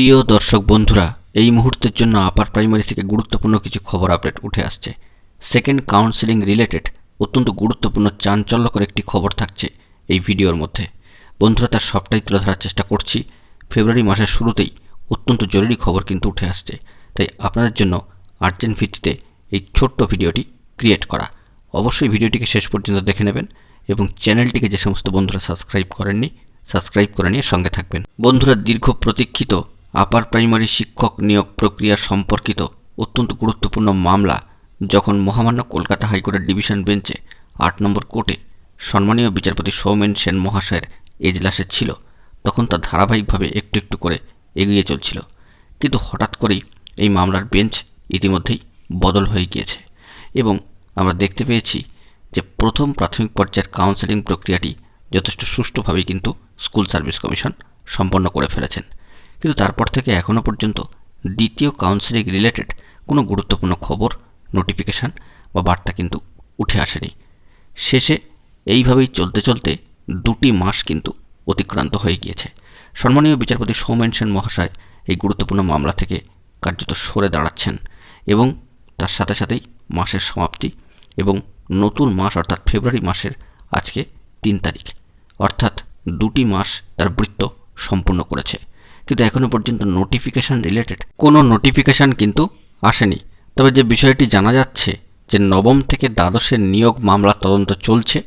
প্রিয় দর্শক বন্ধুরা, এই মুহূর্তের জন্য আপার প্রাইমারি থেকে গুরুত্বপূর্ণ কিছু খবর আপডেট উঠে আসছে। সেকেন্ড কাউন্সেলিং রিলেটেড অত্যন্ত গুরুত্বপূর্ণ চাঞ্চল্যকর একটি খবর থাকছে এই ভিডিওর মধ্যে। বন্ধুরা, তার সবটাই তুলে ধরার চেষ্টা করছি। ফেব্রুয়ারি মাসের শুরুতেই অত্যন্ত জরুরি খবর কিন্তু উঠে আসছে। তাই আপনাদের জন্য আর্জেন্ট ভিত্তিতে এই ছোট্ট ভিডিওটি ক্রিয়েট করা। অবশ্যই ভিডিওটিকে শেষ পর্যন্ত দেখে নেবেন এবং চ্যানেলটিকে যে সমস্ত বন্ধুরা সাবস্ক্রাইব করেননি সাবস্ক্রাইব করে নিয়ে সঙ্গে থাকবেন। বন্ধুরা, দীর্ঘ প্রতীক্ষিত আপার প্রাইমারি শিক্ষক নিয়োগ প্রক্রিয়া সম্পর্কিত অত্যন্ত গুরুত্বপূর্ণ মামলা যখন মহামান্য কলকাতা হাইকোর্টের ডিভিশন বেঞ্চে আট নম্বর কোর্টে সম্মানীয় বিচারপতি সৌমেন সেন মহাশয়ের এজলাসে ছিল, তখন তা ধারাবাহিকভাবে একটু একটু করে এগিয়ে চলছিল। কিন্তু হঠাৎ করেই এই মামলার বেঞ্চ ইতিমধ্যেই বদল হয়ে গিয়েছে এবং আমরা দেখতে পেয়েছি যে প্রথম প্রাথমিক পর্যায়ের কাউন্সেলিং প্রক্রিয়াটি যথেষ্ট সুষ্ঠুভাবেই কিন্তু স্কুল সার্ভিস কমিশন সম্পন্ন করে ফেলেছেন। কিন্তু তারপর থেকে এখনও পর্যন্ত দ্বিতীয় কাউন্সিলিং রিলেটেড কোনো গুরুত্বপূর্ণ খবর নোটিফিকেশান বা বার্তা কিন্তু উঠে আসেনি। শেষে এইভাবেই চলতে চলতে দুটি মাস কিন্তু অতিক্রান্ত হয়ে গিয়েছে। সম্মানীয় বিচারপতি সৌমেন সেন মহাশয় এই গুরুত্বপূর্ণ মামলা থেকে কার্যত সরে দাঁড়াচ্ছেন এবং তার সাথে সাথেই মাসের সমাপ্তি এবং নতুন মাস অর্থাৎ ফেব্রুয়ারি মাসের আজকে তিন তারিখ। অর্থাৎ দুটি মাস তার বৃত্ত সম্পূর্ণ করেছে। কিন্তু এখনও পর্যন্ত নোটিফিকেশান রিলেটেড কোনো নোটিফিকেশান কিন্তু আসেনি। তবে যে বিষয়টি জানা যাচ্ছে যে নবম থেকে দ্বাদশের নিয়োগ মামলা তদন্ত চলছে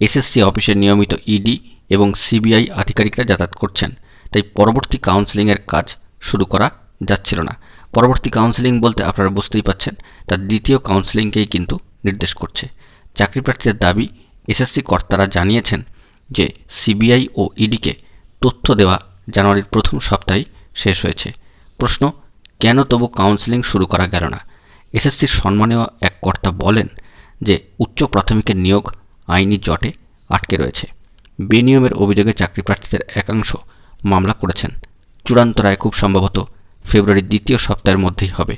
এসএসসি অফিসে নিয়মিত ইডি এবং সিবিআই আধিকারিকরা যাতায়াত করছেন। তাই পরবর্তী কাউন্সেলিংয়ের কাজ শুরু করা যাচ্ছিল না। পরবর্তী কাউন্সেলিং বলতে আপনারা বুঝতেই পাচ্ছেন তার দ্বিতীয় কাউন্সেলিংকেই কিন্তু নির্দেশ করছে। চাকরি প্রার্থীদের দাবি এসএসসি কর্তারা জানিয়েছেন যে সিবিআই ও ইডিকে তথ্য দেওয়া জানুয়ারির প্রথম সপ্তাহে শেষ হয়েছে। প্রশ্ন, কেন তবু কাউন্সেলিং শুরু করা গেল না? এসএসসির সম্মানীয় এক কর্তা বলেন যে, উচ্চ প্রাথমিকের নিয়োগ আইনি জটে আটকে রয়েছে। বেনিয়মের অভিযোগে চাকরি প্রার্থীদের একাংশ মামলা করেছেন। চূড়ান্ত রায় খুব সম্ভবত ফেব্রুয়ারির দ্বিতীয় সপ্তাহের মধ্যেই হবে।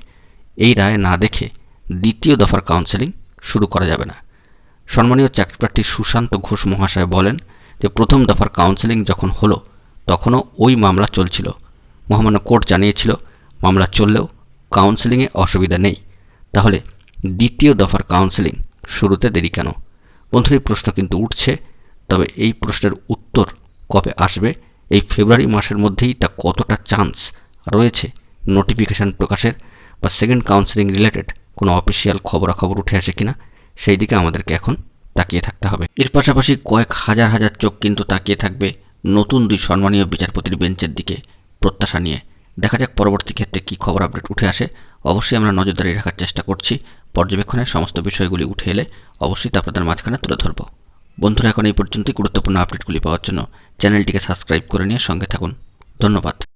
এই রায় না দেখে দ্বিতীয় দফার কাউন্সেলিং শুরু করা যাবে না। সম্মানীয় চাকরিপ্রার্থী সুশান্ত ঘোষ মহাশয় বলেন যে, প্রথম দফার কাউন্সেলিং যখন হলো তখনও ওই মামলা চলছিল। মহামান্য কোর্ট জানিয়েছিল, মামলা চললেও কাউন্সেলিংয়ে অসুবিধা নেই। তাহলে দ্বিতীয় দফার কাউন্সেলিং শুরুতে দেরি কেন? বন্ধুর, এই প্রশ্ন কিন্তু উঠছে, তবে এই প্রশ্নের উত্তর কবে আসবে? এই ফেব্রুয়ারি মাসের মধ্যেই তা কতটা চান্স রয়েছে? নোটিফিকেশান প্রকাশের বা সেকেন্ড কাউন্সেলিং রিলেটেড কোনো অফিসিয়াল খবরাখবর উঠে আসে কিনা? সেই দিকে আমাদেরকে এখন তাকিয়ে থাকতে হবে। এর পাশাপাশি কয়েক হাজার হাজার চোখ কিন্তু তাকিয়ে থাকবে নতুন দুই সম্মানীয় বিচারপতির বেঞ্চের দিকে প্রত্যাশা নিয়ে। দেখা যাক পরবর্তী ক্ষেত্রে কী খবর আপডেট উঠে আসে। অবশ্যই আমরা নজরদারি রাখার চেষ্টা করছি। পর্যবেক্ষণের সমস্ত বিষয়গুলি উঠে এলে অবশ্যই তা আপনাদের মাঝখানে তুলে ধরব। বন্ধুরা, এখন এই পর্যন্তই। গুরুত্বপূর্ণ আপডেটগুলি পাওয়ার জন্য চ্যানেলটিকে সাবস্ক্রাইব করে নিয়ে সঙ্গে থাকুন। ধন্যবাদ।